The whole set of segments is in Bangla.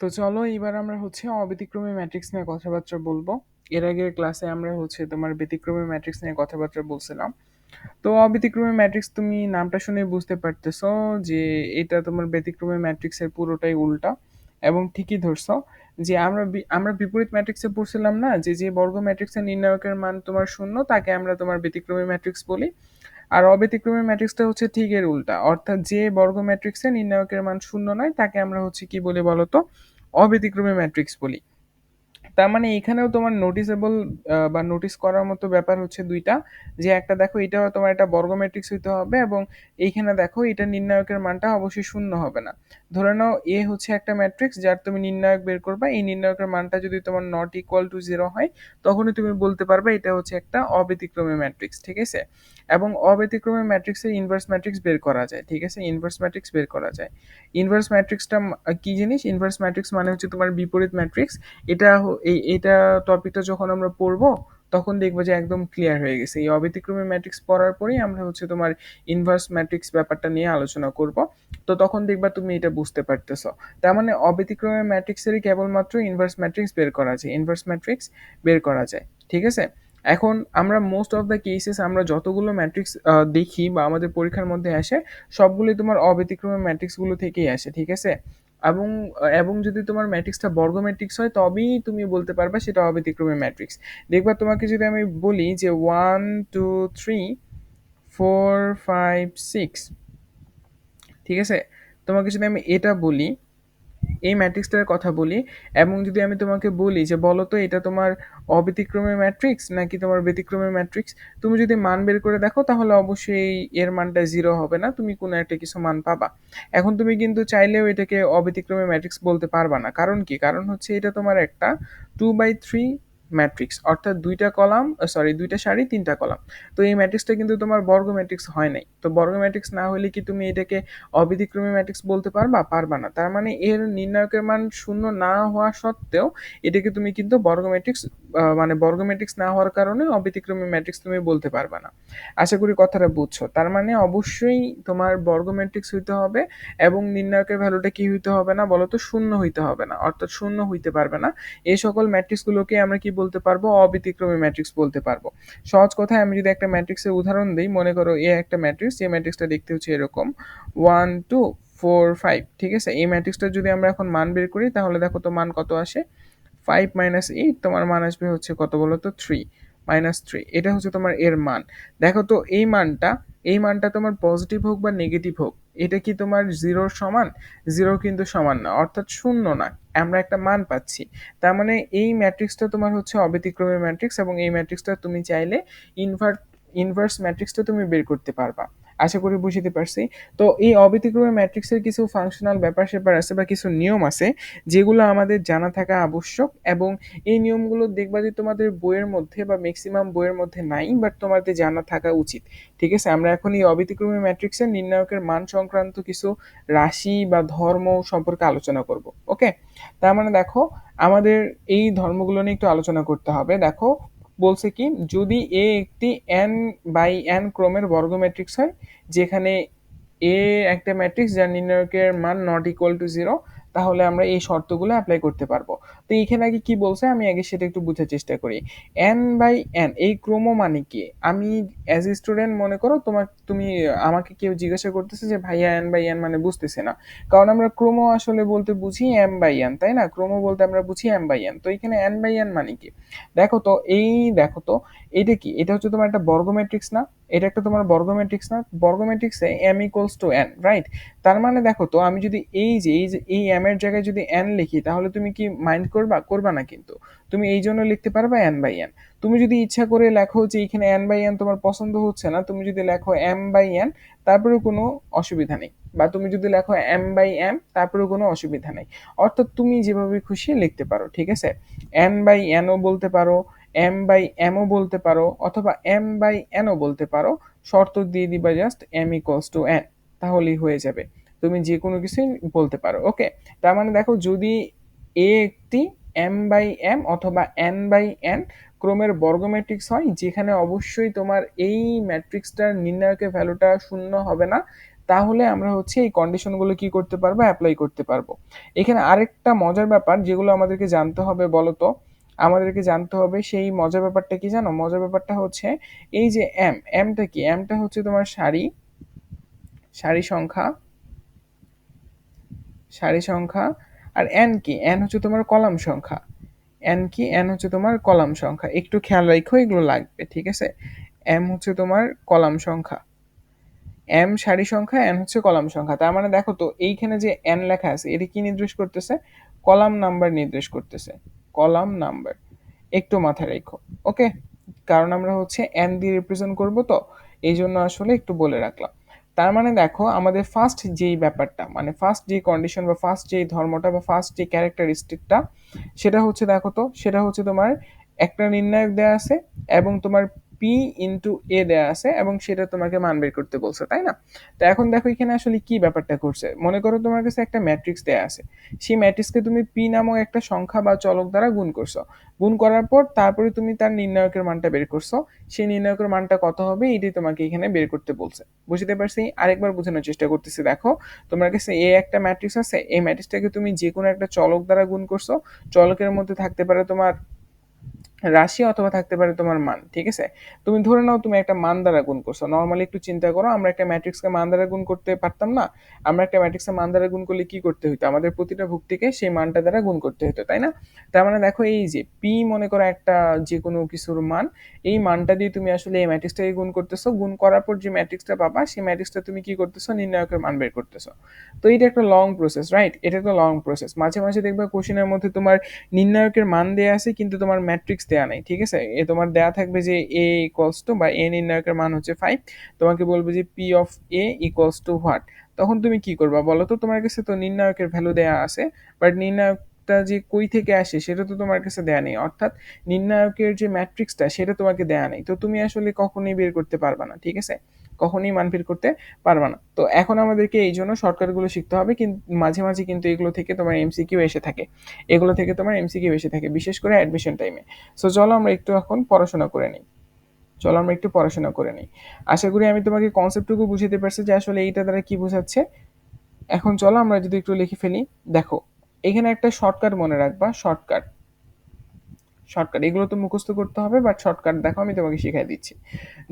তো চলো এবার আমরা হচ্ছে অব্যতিক্রমী ম্যাট্রিক্স নিয়ে কথাবার্তা বলব। এর আগের ক্লাসে আমরা হচ্ছে তোমার ব্যতিক্রমী ম্যাট্রিক্স নিয়ে কথাবার্তা বলছিলাম। তো অব্যতিক্রমী ম্যাট্রিক্স তুমি নামটা শুনে বুঝতে পারতেছো যে এটা তোমার ব্যতিক্রমী ম্যাট্রিক্সের পুরোটাই উল্টা এবং ঠিকই ধরছো যে আমরা আমরা বিপরীত ম্যাট্রিক্সে পড়ছিলাম না যে যে বর্গ ম্যাট্রিক্সের নির্ণায়কের মান তোমার শূন্য, তাকে আমরা তোমার ব্যতিক্রমী ম্যাট্রিক্স বলি। আর অব্যতিক্রমী ম্যাট্রিক্সটা হচ্ছে ঠিক এর উল্টা, অর্থাৎ যে বর্গ ম্যাট্রিক্সে নির্ণায়কের মান শূন্য নয়, তাকে আমরা হচ্ছে কি বলি বলতো? অব্যতিক্রমী ম্যাট্রিক্স বলি। তার মানে এখানেও তোমার নোটিসেবল বা নোটিস করার মতো ব্যাপার হচ্ছে দুইটা। যে একটা দেখো এটা তোমার একটা বর্গ ম্যাট্রিক্স হইতে হবে এবং এইখানে দেখো এটা নির্ণায়কের মানটা অবশ্যই শূন্য হবে না। ধরে নাও এ হচ্ছে একটা ম্যাট্রিক্স যার তুমি নির্ণায়ক বের করবা। এই নির্ণায়কের মানটা যদি তোমার নট ইকুয়াল টু জিরো হয়, তখনই তুমি বলতে পারবে এটা হচ্ছে একটা অব্যতিক্রমী ম্যাট্রিক্স ঠিক আছে? এবং অব্যতিক্রমী ম্যাট্রিক্সের ইনভার্স ম্যাট্রিক্স বের করা যায়, ঠিক আছে? ইনভার্স ম্যাট্রিক্স বের করা যায়। ইনভার্স ম্যাট্রিক্সটা কি জিনিস? ইনভার্স ম্যাট্রিক্স মানে হচ্ছে তোমার বিপরীত ম্যাট্রিক্স এটা এই এটা টপিকটা যখন আমরা পড়ব, তখন দেখব যে একদম ক্লিয়ার হয়ে গেছে। এই অব্যতিক্রমী ম্যাট্রিক্স পড়ার পরেই আমরা হচ্ছে তোমার ইনভার্স ম্যাট্রিক্স ব্যাপারটা নিয়ে আলোচনা করব। তো তখন দেখবা তুমি এটা বুঝতে পারতেছো। তার মানে অব্যতিক্রমী ম্যাট্রিক্সেরই কেবলমাত্র ইনভার্স ম্যাট্রিক্স বের করা যায়। ইনভার্স ম্যাট্রিক্স বের করা যায়, ঠিক আছে? এখন আমরা মোস্ট অফ দ্য কেসেস আমরা যতগুলো ম্যাট্রিক্স দেখি বা আমাদের পরীক্ষার মধ্যে আসে, সবগুলোই তোমার অব্যতিক্রমী ম্যাট্রিক্সগুলো থেকেই আসে, ঠিক আছে? এবং এবং যদি তোমার ম্যাট্রিক্সটা বর্গ ম্যাট্রিক্স হয়, তবেই তুমি বলতে পারবে সেটা অব্যতিক্রমী ম্যাট্রিক্স দেখবা তোমাকে যদি আমি বলি যে one two three four five six ঠিক আছে? তোমাকে যদি আমি এটা বলি এই ম্যাট্রিক্সটার কথা বলি, এবং যদি আমি তোমাকে বলি যে বলো তো এটা তোমার অব্যতিক্রমী ম্যাট্রিক্স নাকি তোমার ব্যতিক্রমের ম্যাট্রিক্স, তুমি যদি মান বের করে দেখো তাহলে অবশ্যই এর মানটা জিরো হবে না, তুমি কোনো একটা কিছু মান পাবা। এখন তুমি কিন্তু চাইলেও এটাকে অব্যতিক্রমী ম্যাট্রিক্স বলতে পারবা না। কারণ কি? কারণ হচ্ছে এটা তোমার একটা টু বাই থ্রি ম্যাট্রিক্স অর্থাৎ দুইটা কলাম সরি দুইটা সারি, তিনটা কলাম। তো এই ম্যাট্রিক্সটা কিন্তু তোমার বর্গ ম্যাট্রিক্স হয় নাই। তো বর্গ ম্যাট্রিক্স না হলে কি তুমি এটাকে অবিধিক্রমী ম্যাট্রিক্স বলতে পারবা? পারবা না। তার মানে এর নির্ণায়কের মান শূন্য না হওয়া সত্ত্বেও এটাকে তুমি কিন্তু বর্গ ম্যাট্রিক্স মানে বর্গ ম্যাট্রিক্স না হওয়ার কারণে অবিধিক্রমী ম্যাট্রিক্স তুমি বলতে পারবে না। আশা করি কথাটা বুঝছ। তার মানে অবশ্যই তোমার বর্গ ম্যাট্রিক্স হইতে হবে এবং নির্ণায়কের ভ্যালুটা কি হইতে হবে না বলতো শূন্য হইতে হবে না, অর্থাৎ শূন্য হইতে পারবে না। এই সকল ম্যাট্রিক্সগুলোকে আমরা কি বলতে পারব? অব্যতিক্রমী ম্যাট্রিক্স বলতে পারব। সহজ কথায় আমি যদি একটা ম্যাট্রিক্সের উদাহরণ দিই, মনে করো এ একটা ম্যাট্রিক্স এই ম্যাট্রিক্সটা দেখতে হচ্ছে এরকম। ওয়ান টু ফোর ফাইভ ঠিক আছে? এই ম্যাট্রিক্সটা যদি আমরা এখন মান বের করি, তাহলে দেখো তো মান কত আসে? ফাইভ মাইনাস এইট তোমার মান আসবে হচ্ছে কত বলো তো থ্রি মাইনাস থ্রি এটা হচ্ছে তোমার এর মান। দেখো তো, এই মানটা এই মানটা তোমার পজিটিভ হোক বা নেগেটিভ হোক, এটা কি তোমার জিরোর সমান? জিরো কিন্তু সমান না, অর্থাৎ শূন্য না, আমরা একটা মান পাচ্ছি। তার মানে এই ম্যাট্রিক্সটা তোমার হচ্ছে অব্যতিক্রমী ম্যাট্রিক্স এবং এই ম্যাট্রিক্সটা তুমি চাইলে ইনভার্ট ইনভার্স ম্যাট্রিক্সটা তুমি বের করতে পারবা। আশা করি বুঝতে পারছি। তো এই অব্যতিক্রমী ম্যাট্রিক্সের কিছু ফাংশনাল ব্যাপার স্যাপার আছে বা কিছু নিয়ম আছে, যেগুলো আমাদের জানা থাকা আবশ্যক এবং এই নিয়মগুলো দেখবা যে তোমাদের বইয়ের মধ্যে বা ম্যাক্সিমাম বইয়ের মধ্যে নাই বাট তোমাদের জানা থাকা উচিত। ঠিক আছে? আমরা এখন এই অব্যতিক্রমী ম্যাট্রিক্সের নির্ণায়কের মান সংক্রান্ত কিছু রাশি বা ধর্ম সম্পর্কে আলোচনা করব ওকে তার মানে দেখো, আমাদের এই ধর্মগুলো নিয়ে একটু আলোচনা করতে হবে। দেখো বলছে কি, যদি এ একটি এন বাই এন ক্রমের বর্গ ম্যাট্রিক্স হয়, যেখানে এ একটা ম্যাট্রিক্স যার নির্ণায়কের মান নট ইকুয়াল টু জিরো তাহলে আমরা এই শর্তগুলো অ্যাপ্লাই করতে পারব। তো এখানে আগে কি বলছে, আমি আগে সেটা একটু বোঝার চেষ্টা করি। এন বাই এন এই ক্রম মানে কি? আমি অ্যাজ এ স্টুডেন্ট মনে করো তোমার তুমি আমাকে কেউ জিজ্ঞাসা করতেছে যে, ভাইয়া এন বাই এন মানে বুঝতেছে না। কারণ আমরা ক্রম আসলে বলতে বুঝি এম বাই এন তাই না? ক্রম বলতে আমরা বুঝি এম বাই এন তো এখানে এন বাই এন মানে কি? দেখো তো, এই দেখো তো এটা কি? এটা হচ্ছে তোমার একটা বর্গ ম্যাট্রিক্স না? এটা একটা তোমার বর্গ ম্যাট্রিক্স না বর্গ ম্যাট্রিক্সে M equals to N right তার মানে দেখো তো, আমি যদি এই যে এই যে, এই এম এর জায়গায় যদি এন লিখি, তাহলে তুমি কি মাইন্ড করবা? করবা না কিন্তু। তুমি এই জন্য লিখতে পারবা এন বাই এন তুমি যদি ইচ্ছা করে লেখো যে এখানে এন বাই এন তোমার পছন্দ হচ্ছে না, তুমি যদি লেখো এম বাই এন তারপরেও কোনো অসুবিধা নেই। বা তুমি যদি লেখো এম বাই এম তারপরেও কোনো অসুবিধা নেই। অর্থাৎ তুমি যেভাবে খুশি লিখতে পারো, ঠিক আছে? এন বাই এনও বলতে পারো এম বাই এমও বলতে পারো অথবা এম বাই এনও বলতে পারো, শর্ত দিয়ে দিবা just M equals to N তাহলেই হয়ে যাবে। তুমি যে কোনো কিছুই বলতে পারো ওকে তার মানে দেখো, যদি এ একটি এম বাই এম অথবা এন বাই এন ক্রমের বর্গ ম্যাট্রিক্স হয়, যেখানে অবশ্যই তোমার এই ম্যাট্রিক্সটার নির্ণায়কের ভ্যালুটা শূন্য হবে না, তাহলে আমরা হচ্ছে এই কন্ডিশনগুলো কি করতে পারব? অ্যাপ্লাই করতে পারব। এখানে আরেকটা মজার ব্যাপার, যেগুলো আমাদেরকে জানতে হবে বলতো আমাদেরকে জানতে হবে সেই মজার ব্যাপারটা কি জানো? মজার ব্যাপারটা হচ্ছে এই যে এম এমটা কি? এমটা হচ্ছে তোমার সারি সারি সংখ্যা সারি সংখ্যা, আর এন কি? এন হচ্ছে তোমার কলাম সংখ্যা। এন কি? এন হচ্ছে তোমার কলাম সংখ্যা। একটু খেয়াল রাখো, এগুলো লাগবে, ঠিক আছে? এম হচ্ছে তোমার কলাম সংখ্যা। এম সারি সংখ্যা এন হচ্ছে কলাম সংখ্যা। তার মানে দেখো তো, এইখানে যে এন লেখা আছে, এটা কি নির্দেশ করতেছে? কলাম নাম্বার নির্দেশ করতেছে। Column number. একটু মাথায় রেখো, ওকে? কারণ আমরা হচ্ছে এন দিয়ে রিপ্রেজেন্ট করব তো, এই জন্য আসলে একটু বলে রাখলাম। তার মানে দেখো, আমাদের ফার্স্ট যেই ব্যাপারটা মানে ফার্স্ট যে কন্ডিশন বা ফার্স্ট যেই ধর্মটা বা ফার্স্ট যে ক্যারেক্টারিস্টিকটা সেটা হচ্ছে দেখো তো, সেটা হচ্ছে তোমার একটা নির্ণায়ক দেওয়া আছে এবং তোমার পি ইন্টু এ দেওয়া আছে এবং সেটা তোমাকে মান বের করতে বলছে, তাই না? তো এখন দেখো এখানে আসলে কি ব্যাপারটা করছে মনে করো তোমার কাছে একটা ম্যাট্রিক্স দেওয়া আছে। সেই ম্যাট্রিক্সকে তুমি পি নামক একটা সংখ্যা বা চলক দ্বারা গুণ করছ। গুণ করার পর তারপরে তুমি তার নির্ণায়কের মানটা বের করছ। সেই নির্ণায়কের মানটা কত হবে এটি তোমাকে এখানে বের করতে বলছে। বুঝতে পারছি? আরেকবার বোঝানোর চেষ্টা করতেছি। দেখো, তোমার কাছে এ একটা ম্যাট্রিক্স আছে। এই ম্যাট্রিক্সটাকে তুমি যে কোনো একটা চলক দ্বারা গুণ করছ। চলকের মধ্যে থাকতে পারে তোমার রাশি অথবা থাকতে পারে তোমার মান, ঠিক আছে? তুমি ধরে নাও তুমি একটা মান দ্বারা গুণ করছ। নর্মালি একটু চিন্তা করো, আমরা একটা ম্যাট্রিক্সকে মান দ্বারা গুণ করতে পারতাম না? আমরা একটা ম্যাট্রিক্সকে মান দ্বারা গুণ করলে কি করতে হতো আমাদের প্রতিটা ভুক্তিকে সেই মানটা দ্বারা গুণ করতে হতো তাই না? তার মানে দেখো এই যে পি মনে করো একটা যে কোনো কিছুর মান, এই মানটা দিয়ে তুমি আসলে এই ম্যাট্রিক্সটাকে গুণ করতেছো। গুণ করার পর যে ম্যাট্রিক্সটা পাবা, সেই ম্যাট্রিক্সটা তুমি কি করতেছো? নির্ণায়কের মান বের করতেছো। তো এটা একটা লং প্রসেস রাইট এটা একটা লং প্রসেস মাঝে মাঝে দেখবে কোশ্চেনের মধ্যে তোমার নির্ণায়কের মান দেয়া আছে, কিন্তু তোমার ম্যাট্রিক্স দেয়া নাই, ঠিক আছে? এ তোমার দেয়া থাকবে যে এ ইকুয়ালস টু বা এ নির্ণায়কের মান হচ্ছে ফাইভ তোমাকে বলবে যে P of A equals to what তখন তুমি কি করবা বলো তো? তোমার কাছে তো নির্ণায়কের ভ্যালু দেয়া আছে বাট নির্ণায়ক যে কই থেকে আসে সেটা তো তোমার কাছে দেয়া নেই, অর্থাৎ নির্ণায়কের যে ম্যাট্রিক্সটা সেটা তোমাকে দেয়া নেই। তো তুমি আসলে কখনোই বের করতে পারবা না, ঠিক আছে? কখনোই মান বের করতে পারবা না। তো এখন আমাদেরকে এই জন্য শর্টকাটগুলো শিখতে হবে কিন্তু মাঝে মাঝে কিন্তু এগুলো থেকে তোমার এমসিকিউ এসে থাকে। এগুলো থেকে তোমার এমসিকিউ এসে থাকে, বিশেষ করে অ্যাডমিশন টাইমে সো চলো আমরা একটু এখন পড়াশোনা করে নিই। চলো আমরা একটু পড়াশোনা করে নিই। আশা করি আমি তোমাকে কনসেপ্টটুকু বুঝতে পারছি যে আসলে এইটা দ্বারা কি বোঝাচ্ছে। এখন চলো আমরা যদি একটু লিখে ফেলি, দেখো, এখানে একটা শর্টকাট মনে রাখবা শর্টকাট শর্টকাট এগুলো তো মুখস্থ করতে হবে বাট শর্টকাট দেখো আমি তোমাকে শিখাই দিচ্ছি।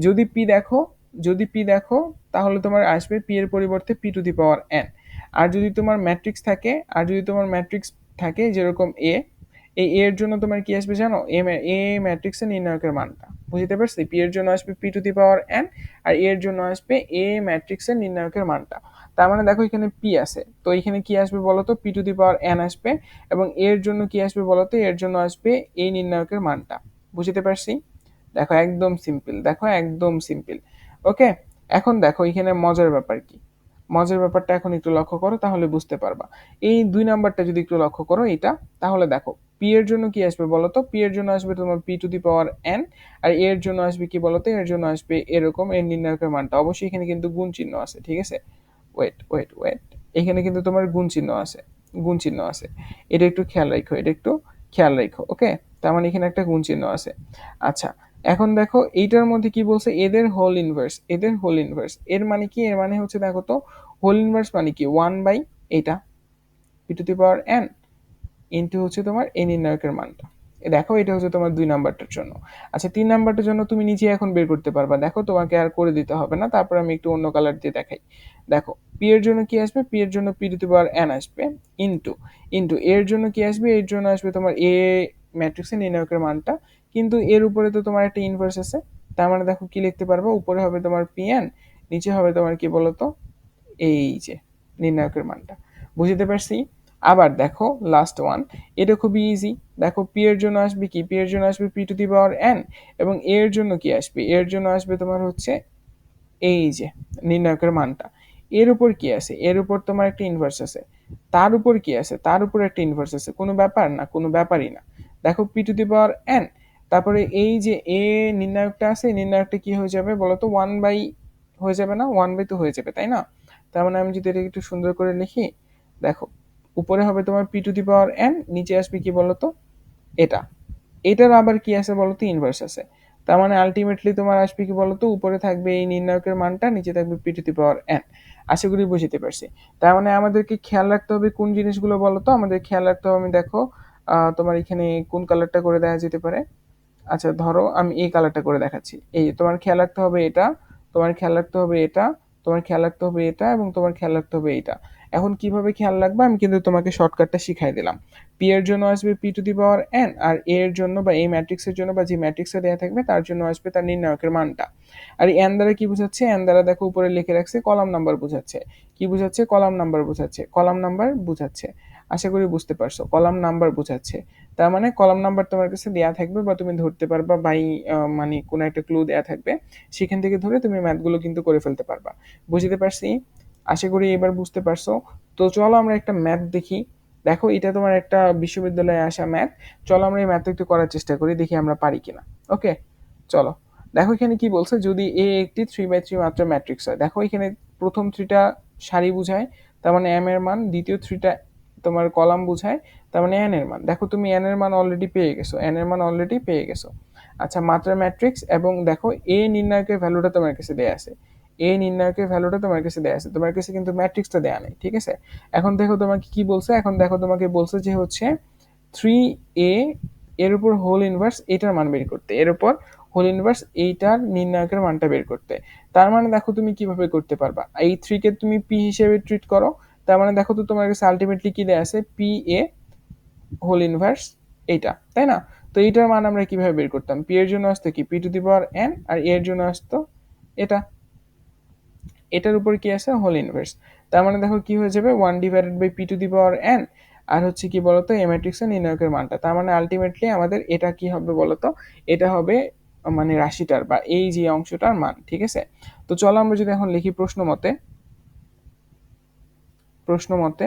যদি পি দেখো যদি পি দেখো, তাহলে তোমার আসবে পি এর পরিবর্তে P to the power N আর যদি তোমার ম্যাট্রিক্স থাকে, আর যদি তোমার ম্যাট্রিক্স থাকে যেরকম এ এই এর জন্য তোমার কি আসবে জানো? এ এ ম্যাট্রিক্সের নির্ণায়কের মানটা। বুঝতে পারছি? পি এর জন্য আসবে P to the power N আর এর জন্য আসবে এ ম্যাট্রিক্সের নির্ণায়কের মানটা। তার মানে দেখো এখানে পি আছে। তো এখানে কি আসবে বলতো P to the power N আসবে, এবং এর জন্য কি আসবে বলো বলতো এর জন্য আসবে এই নির্ণায়কের মানটা। বুঝতে পারছি? দেখো একদম সিম্পল দেখো একদম সিম্পল ওকে এখন দেখো, এখানে মজার ব্যাপার কি? মজার ব্যাপারটা এখন একটু লক্ষ্য করো, তাহলে বুঝতে পারবা। এই দুই নাম্বারটা যদি একটু লক্ষ্য করো এটা তাহলে দেখো পি এর জন্য কি আসবে বলতো পি এর জন্য আসবে তোমার P to the power N আর এর জন্য আসবে কি বলতো এর জন্য আসবে এরকম, এর নির্ণায়কের মানটা। অবশ্যই এখানে কিন্তু গুণ চিহ্ন আছে, ঠিক আছে? ওয়েট ওয়েট ওয়েট এখানে কিন্তু তোমার গুণ চিহ্ন আছে, গুণ চিহ্ন আছে। এটা একটু খেয়াল রাখো, এটা একটু খেয়াল রাখো ওকে তার মানে এখানে একটা গুণ চিহ্ন আছে। আচ্ছা এখন দেখো, এইটার মধ্যে কি বলছে? এদের হোল ইনভার্স এদের হোল ইনভার্স এর মানে কি? এর মানে হচ্ছে দেখো তো হোল ইনভার্স মানে কি? ওয়ান বাই এটা P to the power N into হচ্ছে তোমার এ নির্ণায়কের মানটা। দেখো, এটা হচ্ছে তোমার দুই নাম্বারটার জন্য। আচ্ছা তিন নাম্বারটার জন্য তুমি নিজে এখন বের করতে পারবা। দেখো, তোমাকে আর করে দিতে হবে না। তারপর আমি একটু অন্য কালার দিয়ে দেখাই। দেখো পি এর জন্য কি আসবে? পি এর জন্য P to the power N আসবে ইন্টু ইন্টু এর জন্য কি আসবে? এর জন্য আসবে তোমার এ ম্যাট্রিক্সের নির্ণায়কের মানটা। কিন্তু এর উপরে তো তোমার একটা ইনভার্স আছে। তার মানে দেখো কি লিখতে পারব? উপরে হবে তোমার পি এন নিচে হবে তোমার কি বলতো? এই যে, নির্ণায়কের মানটা। বুঝতে পারছি? আবার দেখো লাস্ট ওয়ান এটা খুবই ইজি দেখো পি এর জন্য আসবে কি? পি এর জন্য আসবে P to the power N এবং এর জন্য কি আসবে? এর জন্য আসবে তোমার হচ্ছে এই যে, নির্ণায়কের মানটা। এর উপর কি আছে? এর উপর তোমার একটা ইনভার্স আছে। তার উপর কি আছে? তার উপর একটা ইনভার্স আছে। কোনো ব্যাপার না, কোনো ব্যাপারই না। দেখো P to the power N তারপরে এই যে এ নির্ণায়কটা আছে, এই নির্ণায়কটা কি হয়ে যাবে বলতো? ওয়ান বাই হয়ে যাবে না? ওয়ান বাই তো হয়ে যাবে, তাই না? তার মানে আমি যদি এটা একটু সুন্দর করে লিখি, দেখো, উপরে হবে তোমার P to the power N নিচে আসবে কি বলতো? এটা। এটার আবার কি আছে বলতো? ইনভার্স আছে। তার মানে আলটিমেটলি তোমার আসবে কি বলতো? উপরে থাকবে এই নির্ণায়কের মানটা, নিচে থাকবে P to the power N আশা করি বুঝতে পারছি। তার মানে আমাদেরকে খেয়াল রাখতে হবে কোন জিনিসগুলো বলো তো আমাদের খেয়াল রাখতে হবে, আমি দেখো তোমার এখানে কোন কালারটা করে দেওয়া যেতে পারে? আচ্ছা ধরো আমি এই কালারটা করে দেখাচ্ছি। এই তোমার খেয়াল রাখতে হবে এটা, তোমার খেয়াল রাখতে হবে এটা, তোমার খেয়াল রাখতে হবে এটা এবং তোমার খেয়াল রাখতে হবে এটা এখন কীভাবে খেয়াল রাখবে? আমি কিন্তু তোমাকে শর্টকাটটা শিখাই দিলাম। পি এর জন্য আসবে P to the power N R A এর জন্য বা এই ম্যাট্রিক্সের জন্য বা যে ম্যাট্রিক্সে দেওয়া থাকবে তার জন্য আসবে তার নির্ণায়কের মানটা। আর এন দ্বারা কি বোঝাচ্ছে? এন দ্বারা দেখো উপরে লিখে রাখছে কলাম নাম্বার বোঝাচ্ছে। কি বোঝাচ্ছে? কলাম নাম্বার বোঝাচ্ছে। কলাম নাম্বার বোঝাচ্ছে। আশা করি বুঝতে পারছ, কলাম নাম্বার বোঝাচ্ছে। তার মানে কলাম নাম্বার তোমার কাছে দেওয়া থাকবে বা তুমি ধরতে পারবা বাই মানে কোনো একটা ক্লু দেওয়া থাকবে, সেখান থেকে ধরে তুমি ম্যাথগুলো কিন্তু করে ফেলতে পারবা। বুঝতে পারছি? আশা করি এবার বুঝতে পারছ। তো চলো আমরা একটা ম্যাথ দেখি। দেখো এটা তোমার একটা বিশ্ববিদ্যালয়ে আসা ম্যাথ চলো আমরা এই ম্যাথ একটু করার চেষ্টা করি, দেখি আমরা পারি কিনা। ওকে চলো। দেখো এখানে কি বলছে? যদি এ একটি থ্রি বাই থ্রি মাত্র ম্যাট্রিক্স হয়। দেখো এখানে প্রথম থ্রিটা সারি বুঝায়। তার মানে এম এর মান, দ্বিতীয় থ্রিটা তোমার কলাম বুঝায়, তার মানে এন এর মান। দেখো তুমি এন এর মান অলরেডি পেয়ে গেছো এন এর মান অলরেডি পেয়ে গেছো। আচ্ছা মাত্রা ম্যাট্রিক্স এবং দেখো এ নির্ণায়কের ভ্যালুটা তোমার কাছে দেয়া আছে। এ নির্ণায়কের ভ্যালুটা তোমার কাছে দেয়া আছে। তোমার কাছে কিন্তু ম্যাট্রিক্সটা দেয়া নেই, ঠিক আছে? এখন দেখো তোমাকে কি বলছে? এখন দেখো তোমাকে বলছে যে হচ্ছে থ্রি এ এর উপর হোল ইনভার্স এটার মান বের করতে। এর উপর হোল ইনভার্স এইটার নির্ণায়কের মানটা বের করতে। তার মানে দেখো তুমি কীভাবে করতে পারবা? এই থ্রিকে তুমি পি হিসেবে ট্রিট করো। তার মানে দেখো তো তোমার কাছে আলটিমেটলি কি দেয়া আছে? পি এ হোল ইনভার্স এইটা, তাই না? তো এইটার মান আমরা কীভাবে বের করতাম? পি এর জন্য আসতো কি? P to the power N আর এর জন্য আসতো এটা। এটার উপর কি আছে? হোল ইনভার্স তার মানে দেখো কি হয়ে যাবে? One divided by P to the power N আর হচ্ছে কি বলতো? এ ম্যাট্রিক্সের নির্ণায়কের মানটা। তার মানে আলটিমেটলি আমাদের এটা কি হবে বলতো? এটা হবে মানে রাশিটার বা এই যে অংশটার মান, ঠিক আছে? তো চলো আমরা যদি এখন লিখি প্রশ্ন মতে। প্রশ্ন মতে,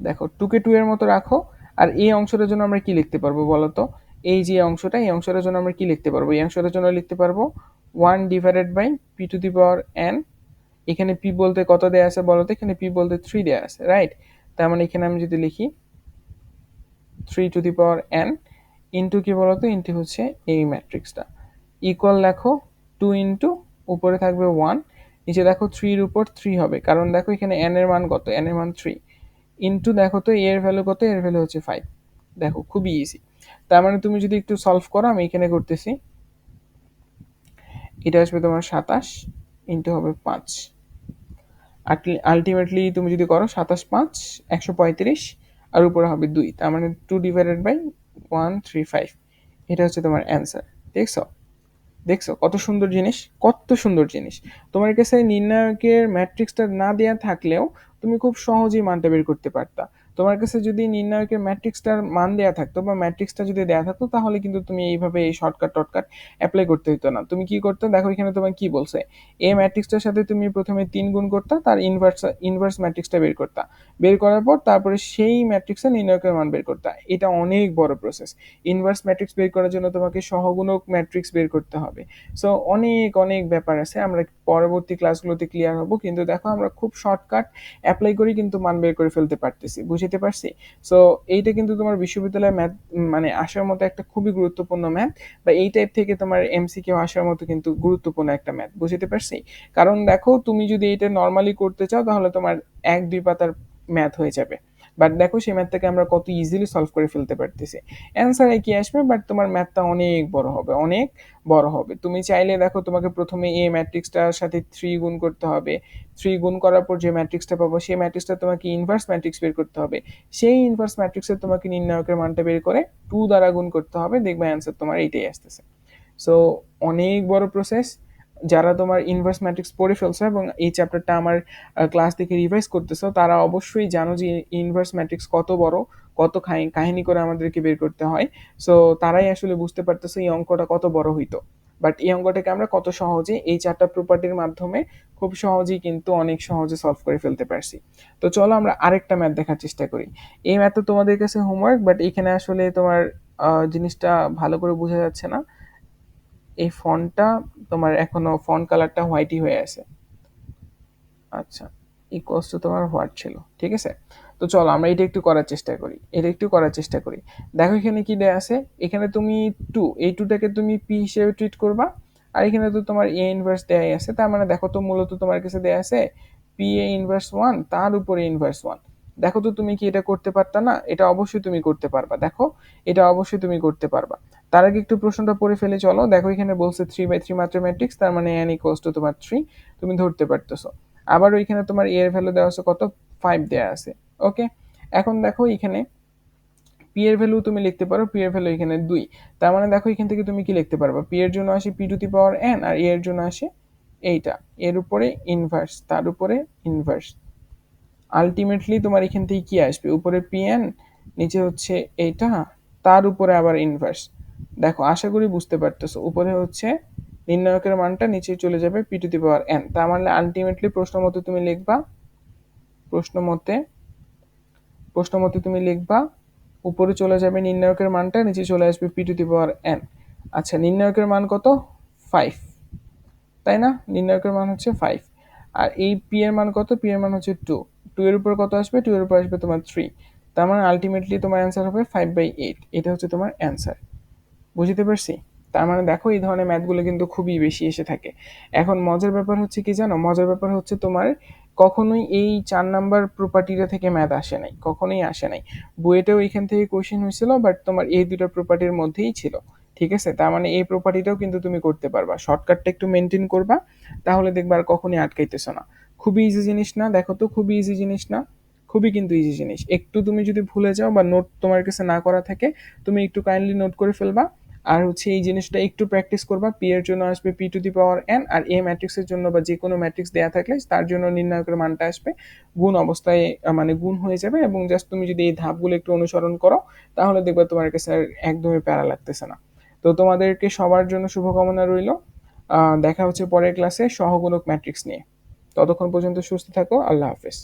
দেখো, টুকে টু এর মতো রাখো, আর এই অংশটার জন্য আমরা কি লিখতে পারব বলতো এই যে অংশটা এই অংশটার জন্য আমরা কি লিখতে পারব? এই অংশটার জন্য লিখতে পারব one divided by P to the power N এখানে পি বলতে কত দেয়া আছে বলতো এখানে পি বলতে থ্রি দেয়া আছে রাইট তার মানে এখানে আমি যদি লিখি three to the power N into কি বলতো ইন্টু হচ্ছে এই ম্যাট্রিক্সটা ইকুয়াল লেখো টু ইন্টু উপরে থাকবে ওয়ান নিচে দেখো থ্রির উপর থ্রি হবে। কারণ দেখো এখানে এন এর মান কত? এন এর মান থ্রি ইন্টু দেখো তো এর ভ্যালু কত? এর ভ্যালু হচ্ছে ফাইভ দেখো, খুবই ইজি তার মানে তুমি যদি একটু সলভ করো, আমি এখানে করতেছি। এটা আসবে তোমার সাতাশ ইন্টু হবে পাঁচ। আলটিমেটলি তুমি যদি করো সাতাশ পাঁচ, একশো পঁয়ত্রিশ, আর উপরে হবে দুই। তার মানে two divided by one three five এটা হচ্ছে তোমার অ্যান্সার দেখছ? দেখছ? কত সুন্দর জিনিস, কত সুন্দর জিনিস। তোমার কাছে নির্ণায়কের ম্যাট্রিক্সটা না দেওয়া থাকলেও তুমি খুব সহজেই মানটা বের করতে পারতা। তোমার কাছে যদি নির্ণায়কের ম্যাট্রিক্সটার মান দেওয়া থাকতো বা ম্যাট্রিক্সটা যদি দেওয়া থাকতো, তাহলে কিন্তু তুমি এইভাবে এই শর্টকাট টটকাট অ্যাপ্লাই করতে হতো না। তুমি কি করতে? দেখো এখানে তোমার কি বলছে? এই ম্যাট্রিক্সটার সাথে তুমি প্রথমে তিন গুণ করতা, তার ইনভার্স ইনভার্স ম্যাট্রিক্সটা বের করতা। বের করার পর তারপরে সেই ম্যাট্রিক্সের নির্ণায়কের মান বের করতে হয়। এটা অনেক বড় প্রসেস ইনভার্স ম্যাট্রিক্স বের করার জন্য তোমাকে সহগুণক ম্যাট্রিক্স বের করতে হবে। সো অনেক অনেক ব্যাপার আছে। আমরা পরবর্তী ক্লাসগুলোতে ক্লিয়ার হব। কিন্তু দেখো, আমরা খুব শর্টকাট অ্যাপ্লাই করি কিন্তু মান বের করে ফেলতে পারতেছি। বুঝতে পারছি? সো এইটা কিন্তু তোমার বিশ্ববিদ্যালয়ের ম্যাথ মানে আসার মতো একটা খুবই গুরুত্বপূর্ণ ম্যাথ বা এই টাইপ থেকে তোমার এমসিকিউ আসার মতো কিন্তু গুরুত্বপূর্ণ একটা ম্যাথ বুঝতে পারছি? কারণ দেখো, তুমি যদি এটা নর্মালি করতে চাও, তাহলে তোমার এক, দুই পাতার ম্যাথ হয়ে যাবে। বাট দেখো সেই ম্যাথটাকে আমরা কত ইজিলি সলভ করে ফেলতে পারতেছি। অ্যান্সার একই আসবে? বাট তোমার ম্যাথটা অনেক বড় হবে, অনেক বড় হবে। তুমি চাইলে দেখো তোমাকে প্রথমে এ ম্যাট্রিক্সটার সাথে থ্রি গুণ করতে হবে। থ্রি গুণ করার পর যে ম্যাট্রিক্সটা পাবো, সেই ম্যাট্রিক্সটা তোমাকে ইনভার্স ম্যাট্রিক্স বের করতে হবে। সেই ইনভার্স ম্যাট্রিক্সের তোমাকে নির্ণায়কের মানটা বের করে টু দ্বারা গুণ করতে হবে। দেখবে অ্যান্সার তোমার এইটাই আসতেছে। সো অনেক বড় প্রসেস যারা তোমার ইনভার্স ম্যাট্রিক্স পড়ে ফেলছো এবং এই চ্যাপ্টারটা আমার ক্লাস থেকে রিভাইজ করতেছো, তারা অবশ্যই জানো যে ইনভার্স ম্যাট্রিক্স কত বড়, কত কাহিনী করে আমাদেরকে বের করতে হয়। সো তারাই আসলে বুঝতে পারতেছে এই অঙ্কটা কত বড় হইতো। বাট এই অঙ্কটাকে আমরা কত সহজে এই চারটা প্রপার্টির মাধ্যমে খুব সহজেই কিন্তু অনেক সহজে সলভ করে ফেলতে পারছি। তো চলো আমরা আরেকটা ম্যাথ দেখার চেষ্টা করি। এই ম্যাথ তো তোমাদের কাছে হোমওয়ার্ক বাট এখানে আসলে তোমার জিনিসটা ভালো করে বোঝা যাচ্ছে না। এই ফন্টটা তোমার এখনও ফন্ট কালারটা হোয়াইটই হয়ে আছে। আচ্ছা ইকুয়ালস টু তোমার হোয়াইট ছিল, ঠিক আছে? তো চলো আমরা এটা একটু করার চেষ্টা করি, এটা একটু করার চেষ্টা করি। দেখো এখানে কি দেয়া আছে, এখানে তুমি টু এই টুটাকে তুমি পি হিসেবে ট্রিট করবা, আর এখানে তো তোমার এ ইনভার্স দেয়াই আছে, তার মানে দেখো তো মূলত তোমার কাছে দেয়া আছে পি এ ইনভার্স ওয়ান তার উপরে ইনভার্স ওয়ান দেখো তো তুমি কি এটা করতে পারতা না, এটা অবশ্যই তুমি করতে পারবা, দেখো, এটা অবশ্যই তুমি করতে পারবা। তার আগে একটু প্রশ্নটা পড়ে ফেলে, চলো। দেখো, এখানে বলছে থ্রি বাই থ্রি মাত্র ম্যাট্রিক্স তার মানে এন ইকোয়ালস টু তোমার থ্রি তুমি ধরতে পারতেছো। আবার ওইখানে তোমার এর ভ্যালু দেওয়া আছে কত? ফাইভ দেওয়া আছে ওকে এখন দেখো, এখানে পি এর ভ্যালু তুমি লিখতে পারো পি এর ভ্যালু এখানে দুই। তার মানে দেখো, এখান থেকে তুমি কি লিখতে পারবা? পি এর জন্য আসে P to the power N আর এর জন্য আসে এইটা। এর উপরে ইনভার্স তার উপরে ইনভার্স আলটিমেটলি তোমার এখান থেকে কি আসবে? উপরে পি এন নিচে হচ্ছে এইটা, তার উপরে আবার ইনভার্স দেখো, আশা করি বুঝতে পারতেছো। উপরে হচ্ছে নির্ণায়কের মানটা নিচে চলে যাবে P to the power N তার মানে আলটিমেটলি প্রশ্ন মতে তুমি লিখবা প্রশ্ন মতে প্রশ্ন মতে তুমি লিখবা, উপরে চলে যাবে নির্ণায়কের মানটা, নিচে চলে আসবে P to the power N আচ্ছা নির্ণায়কের মান কত? ফাইভ তাই না? নির্ণায়কের মান হচ্ছে ফাইভ আর এই পি এর মান কত? পি এর মান হচ্ছে টু টু এর উপর কত আসবে? টু এর উপর আসবে তোমার থ্রি তার মানে আলটিমেটলি তোমার অ্যান্সার হবে ফাইভ বাই এইট এটা হচ্ছে তোমার অ্যান্সার বুঝতে পারছি? তার মানে দেখো এই ধরনের ম্যাথগুলো কিন্তু খুবই বেশি এসে থাকে। এখন মজার ব্যাপার হচ্ছে কি জানো? মজার ব্যাপার হচ্ছে তোমার কখনোই এই চার নাম্বার প্রপার্টিটা থেকে ম্যাথ আসে নাই, কখনোই আসে নাই। বইয়েটাও এখান থেকে কোশ্চেন হয়েছিল বাট তোমার এই দুটো প্রপার্টির মধ্যেই ছিল, ঠিক আছে? তার মানে এই প্রপার্টিটাও কিন্তু তুমি করতে পারবা। শর্টকাটটা একটু মেনটেন করবা, তাহলে দেখবা আর কখনই আটকাইতেছো না। খুবই ইজি জিনিস না? দেখো তো খুবই ইজি জিনিস না? খুবই কিন্তু ইজি জিনিস। একটু তুমি যদি ভুলে যাও বা নোট তোমার কাছে না করা থাকে, তুমি একটু কাইন্ডলি নোট করে ফেলবা। আর হচ্ছে এই জিনিসটা একটু প্র্যাকটিস করবা পি এর জন্য আসবে P to the power N R A ম্যাট্রিক্সের জন্য বা যে কোনো ম্যাট্রিক্স দেওয়া থাকলে তার জন্য নির্ণায়কের মানটা আসবে, গুণ অবস্থায় মানে গুণ হয়ে যাবে এবং জাস্ট তুমি যদি এই ধাপগুলো একটু অনুসরণ করো, তাহলে দেখবে তোমার কাছে একদমই প্যারা লাগতেছে না। তো তোমাদেরকে সবার জন্য শুভকামনা রইল। দেখা হচ্ছে পরের ক্লাসে সহগুণক ম্যাট্রিক্স নিয়ে। ততক্ষণ পর্যন্ত সুস্থ থাকো, আল্লাহ হাফেজ।